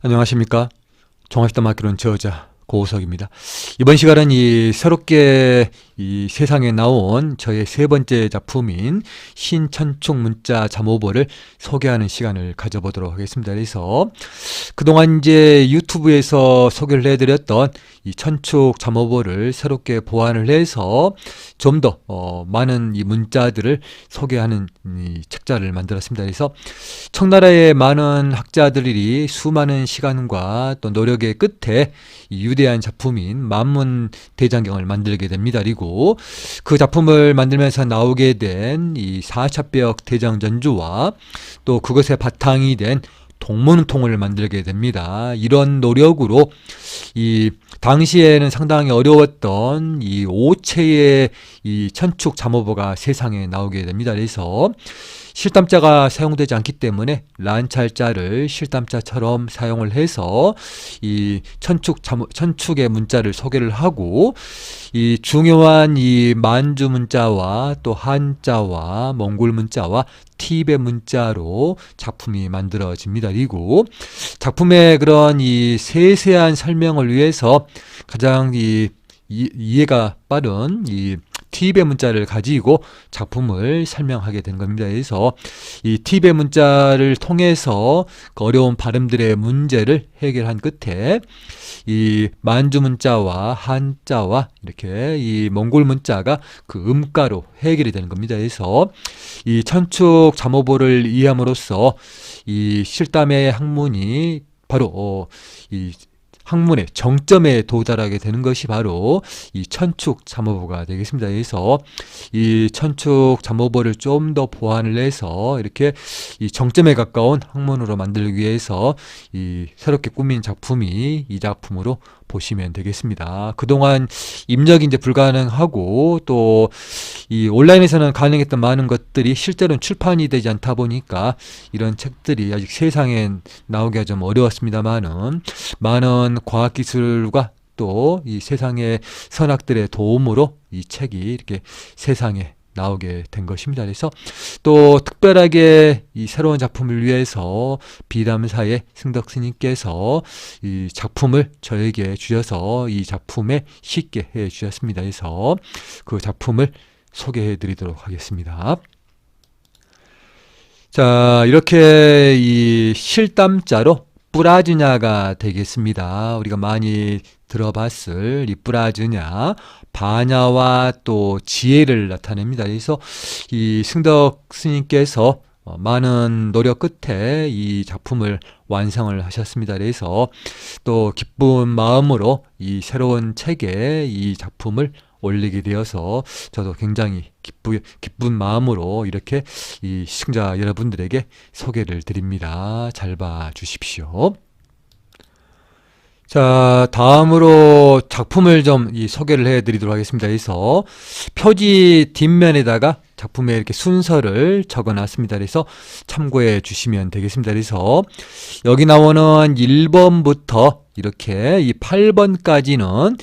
안녕하십니까. 종합시다 마키론 저자 고우석입니다. 이번 시간은 이 새롭게 이 세상에 나온 저의 세 번째 작품인 신천축 문자 잠오보를 소개하는 시간을 가져보도록 하겠습니다. 그래서 그동안 이제 유튜브에서 소개를 해드렸던 이 천축 잠오보를 새롭게 보완을 해서 좀더 어, 많은 이 문자들을 소개하는 이 책자를 만들었습니다. 그래서 청나라의 많은 학자들이 수많은 시간과 또 노력의 끝에 이 유대한 작품인 만문 대장경을 만들게 됩니다. 그리고 그 작품을 만들면서 나오게 된 이 사차벽 대장 전주와 또 그것의 바탕이 된 동문통을 만들게 됩니다. 이런 노력으로 이 당시에는 상당히 어려웠던 이 오체의 이 천축 잠오보가 세상에 나오게 됩니다. 그래서 실담자가 사용되지 않기 때문에 란찰자를 실담자처럼 사용을 해서 이 천축 잠, 천축의 문자를 소개를 하고 이 중요한 이 만주 문자와 또 한자와 몽골 문자와 팁의 문자로 작품이 만들어집니다. 그리고 작품의 그런 이 세세한 설명을 위해서 가장 이 이- 이해가 빠른 이 팁의 문자를 가지고 작품을 설명하게 된 겁니다. 그래서 이 팁의 문자를 통해서 그 어려운 발음들의 문제를 해결한 끝에 이 만주 문자와 한자와 이렇게 이 몽골 문자가 그 음가로 해결이 되는 겁니다. 그래서 이 천축 잠오보를 이해함으로써 이 실담의 학문이 바로 어, 이 학문의 정점에 도달하게 되는 것이 바로 이 천축 잠오보가 되겠습니다. 그래서 이 천축 잠오보를 좀 더 보완을 해서 이렇게 이 정점에 가까운 학문으로 만들기 위해서 이 새롭게 꾸민 작품이 이 작품으로 보시면 되겠습니다. 그동안 입력이 이제 불가능하고 또 이 온라인에서는 가능했던 많은 것들이 실제로는 출판이 되지 않다 보니까 이런 책들이 아직 세상에 나오기가 좀 어려웠습니다만은 많은 과학기술과 또 이 세상의 선악들의 도움으로 이 책이 이렇게 세상에 나오게 된 것입니다. 그래서 또 특별하게 이 새로운 작품을 위해서 비담사의 승덕 스님께서 이 작품을 저에게 주셔서 이 작품에 쉽게 해 주셨습니다. 그래서 그 작품을 소개해 드리도록 하겠습니다. 자, 이렇게 이 실담자로 뿌라즈냐가 되겠습니다. 우리가 많이 들어봤을 이 뿌라즈냐, 반야와 또 지혜를 나타냅니다. 그래서 이 승덕 스님께서 어, 많은 노력 끝에 이 작품을 완성을 하셨습니다. 그래서 또 기쁜 마음으로 이 새로운 책에 이 작품을 올리게 되어서 저도 굉장히 기쁘, 기쁜 마음으로 이렇게 이 시청자 여러분들에게 소개를 드립니다. 잘 봐 주십시오. 자, 다음으로 작품을 좀 이 소개를 해 드리도록 하겠습니다. 그래서 표지 뒷면에다가 작품의 이렇게 순서를 적어 놨습니다. 그래서 참고해 주시면 되겠습니다. 그래서 여기 나오는 1번부터 이렇게 이 8번까지는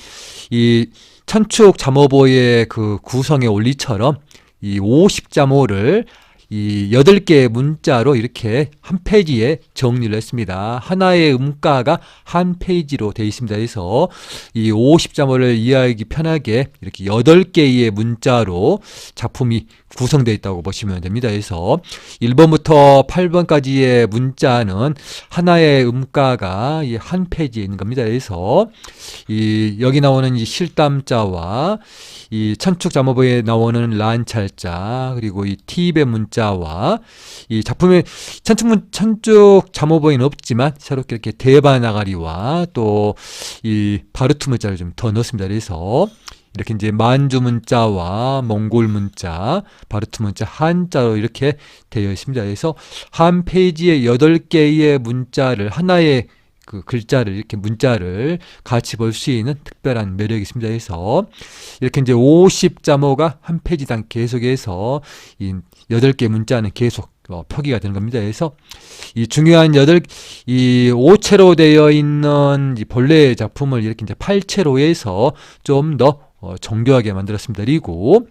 이 천축 잠오보의 그 구성의 원리처럼 이 50잠오를 이 8개의 문자로 이렇게 한 페이지에 정리를 했습니다. 하나의 음가가 한 페이지로 되어 있습니다. 그래서 이 50잠오를 이해하기 편하게 이렇게 8개의 문자로 작품이 구성되어 있다고 보시면 됩니다. 그래서 1번부터 8번까지의 문자는 하나의 음가가 이 한 페이지에 있는 겁니다. 그래서 이 여기 나오는 이 실담자와 이 천축 잠오보에 나오는 란찰자 그리고 이 팁의 문자 와 이 작품의 천축 문 천축 잠오보에는 없지만 새롭게 이렇게 대바 나가리와 또 이 바르투 문자를 좀 더 넣었습니다. 그래서 이렇게 이제 만주 문자와 몽골 문자, 바르투 문자, 한자로 이렇게 되어 있습니다. 그래서 한 페이지에 여덟 개의 문자를 하나의 그 글자를 이렇게 문자를 같이 볼 수 있는 특별한 매력이 있습니다. 그래서 이렇게 이제 50자모가 한 페이지당 계속해서 이 여덟 개 문자는 계속 어, 표기가 되는 겁니다. 그래서 이 중요한 여덟 이 5채로 되어 있는 이 본래의 작품을 이렇게 이제 8채로 해서 좀더 어, 정교하게 만들었습니다. 그리고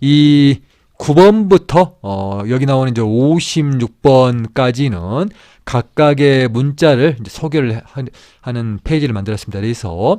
이 9번부터 어, 여기 나오는 이제 56번까지는 각각의 문자를 소개를 하- 하는 페이지를 만들었습니다. 그래서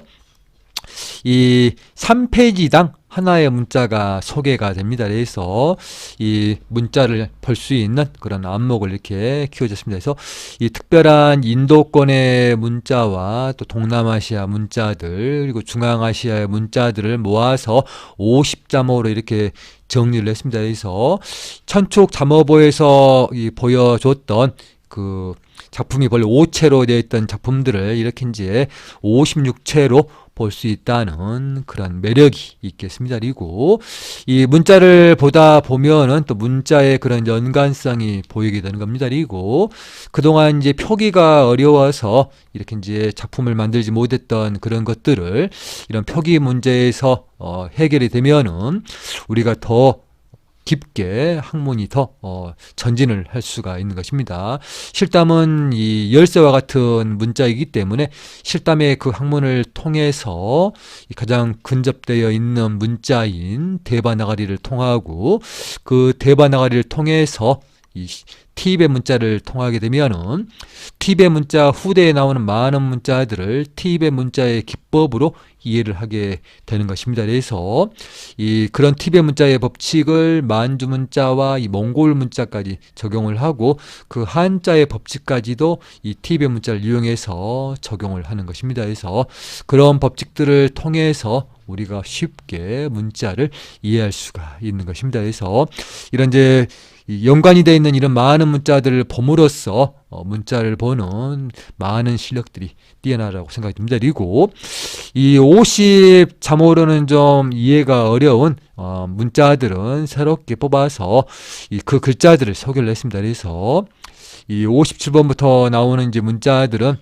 이 3페이지당 하나의 문자가 소개가 됩니다. 그래서 이 문자를 볼 수 있는 그런 안목을 이렇게 키워줬습니다. 그래서 이 특별한 인도권의 문자와 또 동남아시아 문자들 그리고 중앙아시아의 문자들을 모아서 50자모로 이렇게 정리를 했습니다. 그래서 천축 잠어보에서 이 보여줬던 그 작품이 원래 5채로 되어 있던 작품들을 이렇게 이제 56채로 볼 수 있다는 그런 매력이 있겠습니다. 그리고 이 문자를 보다 보면은 또 문자의 그런 연관성이 보이게 되는 겁니다. 그리고 그동안 이제 표기가 어려워서 이렇게 이제 작품을 만들지 못했던 그런 것들을 이런 표기 문제에서 어, 해결이 되면은 우리가 더 깊게 학문이 더 어, 전진을 할 수가 있는 것입니다. 실담은 이 열쇠와 같은 문자이기 때문에 실담의 그 학문을 통해서 이 가장 근접되어 있는 문자인 대바나가리를 통하고 그 대바나가리를 통해서 이 팁의 문자를 통하게 되면은 팁의 문자 후대에 나오는 많은 문자들을 팁의 문자의 기법으로 이해를 하게 되는 것입니다. 그래서 이 그런 팁의 문자의 법칙을 만주 문자와 이 몽골 문자까지 적용을 하고 그 한자의 법칙까지도 이 팁의 문자를 이용해서 적용을 하는 것입니다. 그래서 그런 법칙들을 통해서 우리가 쉽게 문자를 이해할 수가 있는 것입니다. 그래서 이런 이제 이 연관이 되어 있는 이런 많은 문자들을 봄으로써 어, 문자를 보는 많은 실력들이 뛰어나라고 생각이 듭니다. 그리고 이 50 잠오로는 좀 이해가 어려운 어, 문자들은 새롭게 뽑아서 이 그 글자들을 소개를 했습니다. 그래서 이 57번부터 나오는 이제 문자들은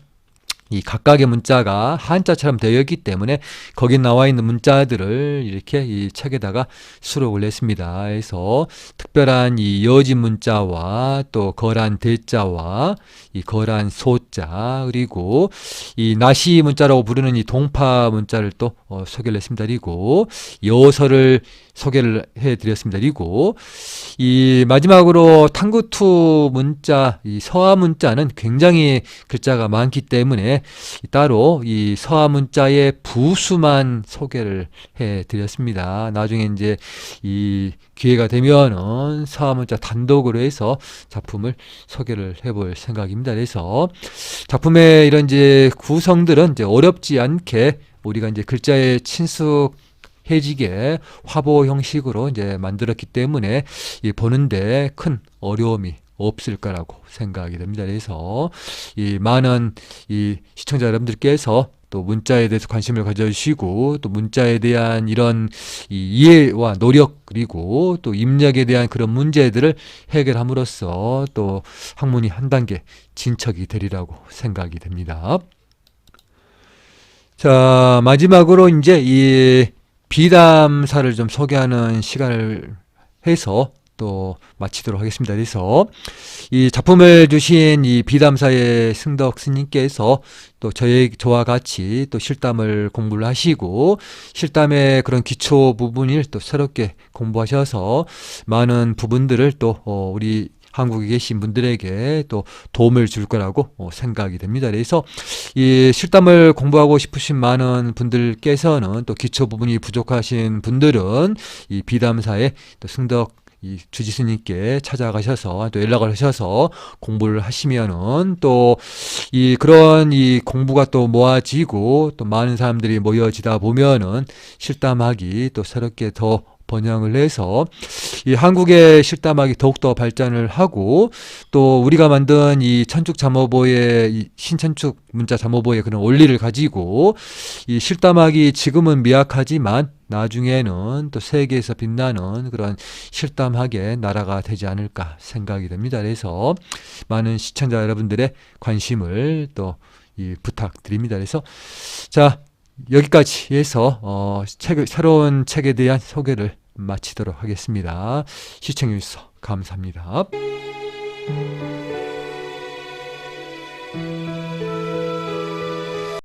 이 각각의 문자가 한자처럼 되어 있기 때문에 거기 나와 있는 문자들을 이렇게 이 책에다가 수록을 했습니다. 그래서 특별한 이 여지 문자와 또 거란 대자와 이 거란 소자 그리고 이 나시 문자라고 부르는 이 동파 문자를 또 어, 소개를 했습니다. 그리고 여서를 소개를 해드렸습니다. 그리고 이 마지막으로 탕구투 문자, 이 서화 문자는 굉장히 글자가 많기 때문에 따로 이 서화 문자의 부수만 소개를 해 드렸습니다. 나중에 이제 이 기회가 되면은 서화 문자 단독으로 해서 작품을 소개를 해볼 생각입니다. 그래서 작품의 이런 이제 구성들은 이제 어렵지 않게 우리가 이제 글자에 친숙 해지게 화보 형식으로 이제 만들었기 때문에 이 보는데 큰 어려움이 없을 거라고 생각이 됩니다. 그래서 이 많은 이 시청자 여러분들께서 또 문자에 대해서 관심을 가져주시고 또 문자에 대한 이런 이 이해와 노력 그리고 또 입력에 대한 그런 문제들을 해결함으로써 또 학문이 한 단계 진척이 되리라고 생각이 됩니다. 자, 마지막으로 이제 이 비담사를 좀 소개하는 시간을 해서 또 마치도록 하겠습니다. 그래서 이 작품을 주신 이 비담사의 승덕 스님께서 또 저희 저와 같이 또 실담을 공부를 하시고 실담의 그런 기초 부분을 또 새롭게 공부하셔서 많은 부분들을 또 어, 우리 한국에 계신 분들에게 또 도움을 줄 거라고 어, 생각이 됩니다. 그래서 이 실담을 공부하고 싶으신 많은 분들께서는 또 기초 부분이 부족하신 분들은 이 비담사의 또 승덕 이 주지스님께 찾아가셔서 또 연락을 하셔서 공부를 하시면은 또 이 그런 이 공부가 또 모아지고 또 많은 사람들이 모여지다 보면은 실담학이 또 새롭게 더 번영을 해서 이 한국의 실담학이 더욱더 발전을 하고 또 우리가 만든 이 천축 잠어보의 이 신천축 문자 잠어보의 그런 원리를 가지고 이 실담학이 지금은 미약하지만 나중에는 또 세계에서 빛나는 그런 실담학의 나라가 되지 않을까 생각이 됩니다. 그래서 많은 시청자 여러분들의 관심을 또이 부탁드립니다. 그래서 자 여기까지 해서 어, 책, 새로운 책에 대한 소개를 마치도록 하겠습니다. 시청해주셔서 감사합니다.